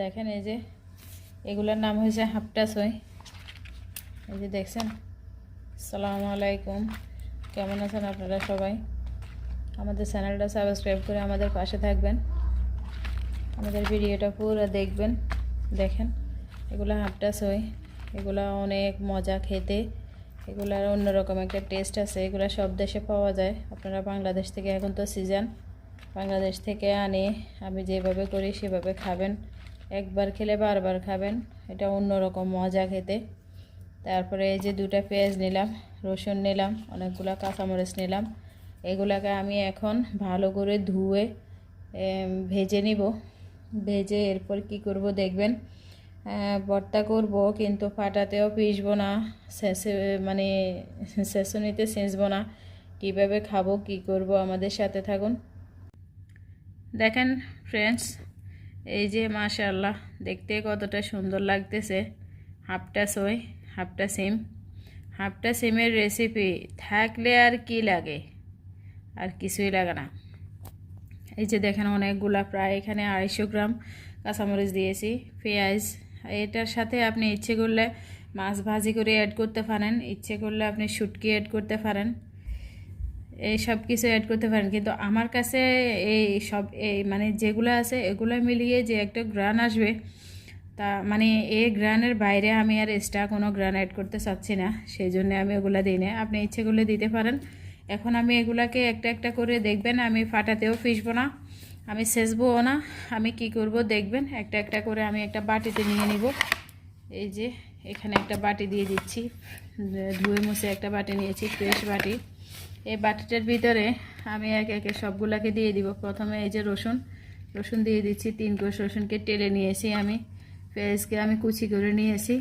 দেখেন এই যে, এগুলার নাম হয়েছে হাফটা সই এই যে দেখছেন? সালামু আলাইকুম। কেমন আছেন আপনারা সবাই? আমাদের চ্যানেলটা সাবস্ক্রাইব করে আমাদের পাশে থাকবেন। আমাদের ভিডিওটা পুরো দেখবেন, দেখেন। এগুলো হাফটা সই এগুলো অনেক মজা খেতে। এগুলার অন্যরকম একটা টেস্ট আছে। এগুলো সব দেশে পাওয়া যায়। আপনারা বাংলাদেশ থেকে এখন তো সিজন বাংলাদেশ থেকে আনে, আমি যেভাবে করি সেভাবে খাবেন। একবার খেলে বারবার খাবেন। এটা অন্যরকম মজা খেতে। তারপরে এই যে দুটা পেঁয়াজ নিলাম, রসুন নিলাম, অনেকগুলো কাঁচামরিচ নিলাম। এগুলাকে আমি এখন ভালো করে ধুয়ে ভেজে নিব। ভেজে এরপর কি করব দেখবেন? ভর্তা করব, কিন্তু ফাটাতেও পিসবো না, শেষে মানে শেষনিতে সেঁচবো না। কীভাবে খাব, কি করব আমাদের সাথে থাকুন। দেখেন ফ্রেন্ডস এই যে মাশাআল্লাহ, দেখতে কতটা সুন্দর লাগতেছে। হাফটা সই, হাফটা সিম। হাফটা সিমের রেসিপি থাকলে আর কি লাগে? আর কিছুই লাগে না। এই যে দেখেন অনেকগুলা, প্রায় এখানে আড়াইশো গ্রাম কাঁচামরিচ দিয়েছি, পেঁয়াজ। এটার সাথে আপনি ইচ্ছে করলে মাছ ভাজি করে অ্যাড করতে পারেন, ইচ্ছে করলে আপনি শুটকি অ্যাড করতে পারেন। এই সব কিছু অ্যাড করতে পারেন। কিন্তু আমার কাছে এই সব, এই মানে যেগুলো আছে, এগুলো মিলিয়ে যে একটা গ্রান আসবে, তা মানে এই গ্রানের বাইরে আমি আর এক্সট্রা কোনো গ্রান অ্যাড করতে চাচ্ছি না। সেই জন্য আমি ওগুলো দিই না। আপনি ইচ্ছে করলে দিতে পারেন। এখন আমি এগুলাকে একটা একটা করে দেখবেন, আমি ফাটাতেও ফিসবো না, আমি সেচবও না। আমি কি করব দেখবেন, একটা একটা করে আমি একটা বাটিতে নিয়ে নিব। এই যে, এখানে একটা বাটি দিয়ে দিচ্ছি। ধুয়ে মুছে একটা বাটি নিয়েছি, ফ্রেশ বাটি। এই বাটিটার ভিতরে আমি একে একে সবগুলাকে দিয়ে দিব। প্রথমে এই যে রসুন রসুন দিয়ে দিচ্ছি, তিন কোষ রসুনকে টেলে নিয়েছি আমি। পেঁয়াজকে আমি কুচি করে নিয়েছি,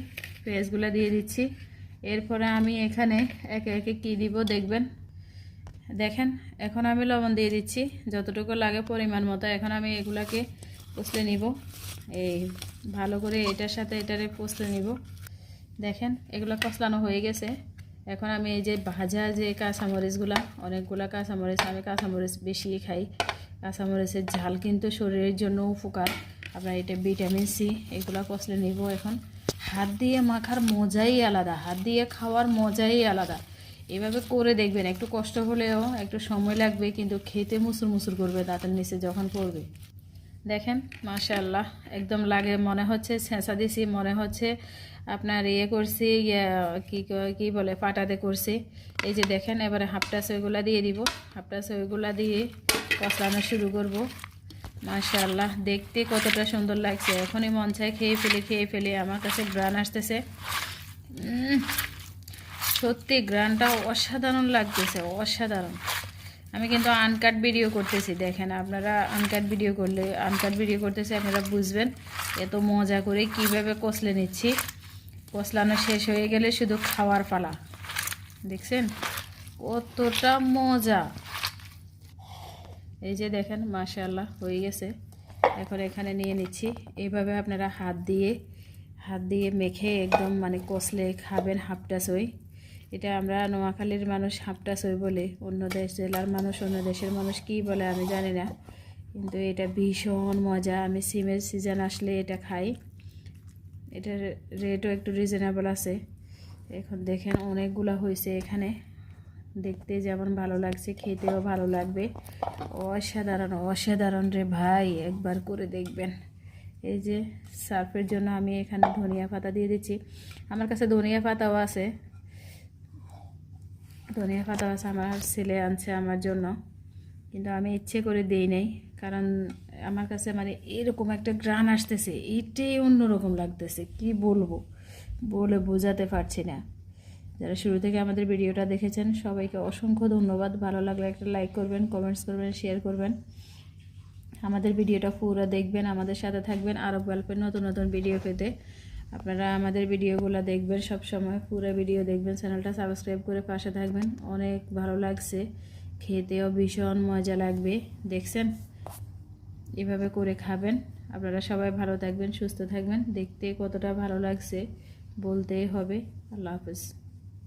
পেঁয়াজগুলো দিয়ে দিচ্ছি। এরপরে আমি এখানে একে একে কী দিব দেখবেন? দেখেন, এখন আমি লবণ দিয়ে দিচ্ছি। যতটুকু লাগে পরিমাণ মতো এখন আমি এগুলাকে পুষলে নিব। এই ভালো করে এটার সাথে এটারে পুষলে নিব। দেখেন, এগুলো কষলানো হয়ে গেছে। এখন আমি এই যে ভাজা যে কাঁচামরিচগুলা, অনেকগুলা কাঁচামরিচ, আমি কাঁচামরিচ বেশি খাই। কাঁচামরিচের ঝাল কিন্তু শরীরের জন্য উপকার। আপনার এটা ভিটামিন সি, এগুলা কষলে নিব এখন। হাত দিয়ে মাখার মজাই আলাদা, হাত দিয়ে খাওয়ার মজাই আলাদা। এভাবে করে দেখবেন, একটু কষ্ট হলেও একটু সময় লাগবে, কিন্তু খেতে মুসুর মুসুর করবে, দাঁতের নিচে যখন পড়বে। দেখেন মাশাআল্লাহ একদম লাগে মনে হচ্ছে ছেঁচা দিছি মনে হচ্ছে আপনার ইয়ে করছি ইয়ে, কি ক- বলে পাটাতে করছি। এই যে দেখেন এবারে হাফটা সইগুলা দিয়ে দিব। হাফটা সইগুলা দিয়ে কষলানো শুরু করব। মাশাআল্লাহ দেখতে কতটা সুন্দর লাগছে। এখনই মন চায় খেয়ে ফেলে খেয়ে ফেলে। আমার কাছে গ্রান আসতেছে। সত্যি গ্রানটা অসাধারণ লাগতেছে অসাধারণ। আমি কিন্তু আনকাট ভিডিও করতেছি, দেখেন আপনারা আনকাট ভিডিও করলে আনকাট ভিডিও করতেছি, আপনারা বুঝবেন এত মজা করে কীভাবে কষলে নিচ্ছি। কষলানো শেষ হয়ে গেলে শুধু খাওয়ার পালা। দেখছেন? কতটা মজা। এই যে দেখেন, মাশাআল্লাহ, হয়ে গেছে। এখন এখানে নিয়ে নিচ্ছি। এইভাবে আপনারা হাত দিয়ে হাত দিয়ে মেখে একদম মানে কষলে খাবেন হাফটা সই এটা আমরা নোয়াখালীর মানুষ হাফটা সই বলে। অন্য দেশ জেলার মানুষ, অন্য দেশের মানুষ কী বলে আমি জানি না। কিন্তু এটা ভীষণ মজা। আমি সিমের সিজন আসলে এটা খাই। এটার রেটও একটু রিজনেবল আছে। এখন দেখেন অনেকগুলো হয়েছে এখানে। দেখতে যেমন ভালো লাগছে, খেতেও ভালো লাগবে। অসাধারণ অসাধারণ রে ভাই, একবার করে দেখবেন। এই যে সার্ফের জন্য আমি এখানে ধনিয়া পাতা দিয়ে দিচ্ছি। আমার কাছে ধনিয়া পাতাও আছে। ধনিয়া পাতা আছে, আমার ছেলে আনছে আমার জন্য। কিন্তু আমি ইচ্ছে করে দিই নাই, কারণ আমার কাছে মানে এরকম একটা গ্রান আসতেছে, এটাই অন্যরকম লাগতেছে, কি বলব? বলে বোঝাতে পারছি না। যারা শুরু থেকে আমাদের ভিডিওটা দেখেছেন, সবাইকে অসংখ্য ধন্যবাদ। ভালো লাগলে একটা লাইক করবেন কমেন্টস করবেন শেয়ার করবেন। আমাদের ভিডিওটা পুরো দেখবেন, আমাদের সাথে থাকবেন আরও গল্পের নতুন নতুন ভিডিও পেতে। আপনারা আমাদের ভিডিওগুলো দেখবেন সব সময়, পুরো ভিডিও দেখবেন চ্যানেলটা সাবস্ক্রাইব করে পাশে থাকবেন। অনেক ভালো লাগছে, খেতেও ভীষণ মজা লাগবে, দেখছেন? এভাবে করে খাবেন। আপনারা সবাই ভালো থাকবেন, সুস্থ থাকবেন, দেখতে কতটা ভালো লাগছে, বলতেই হবে। আল্লাহ হাফেজ।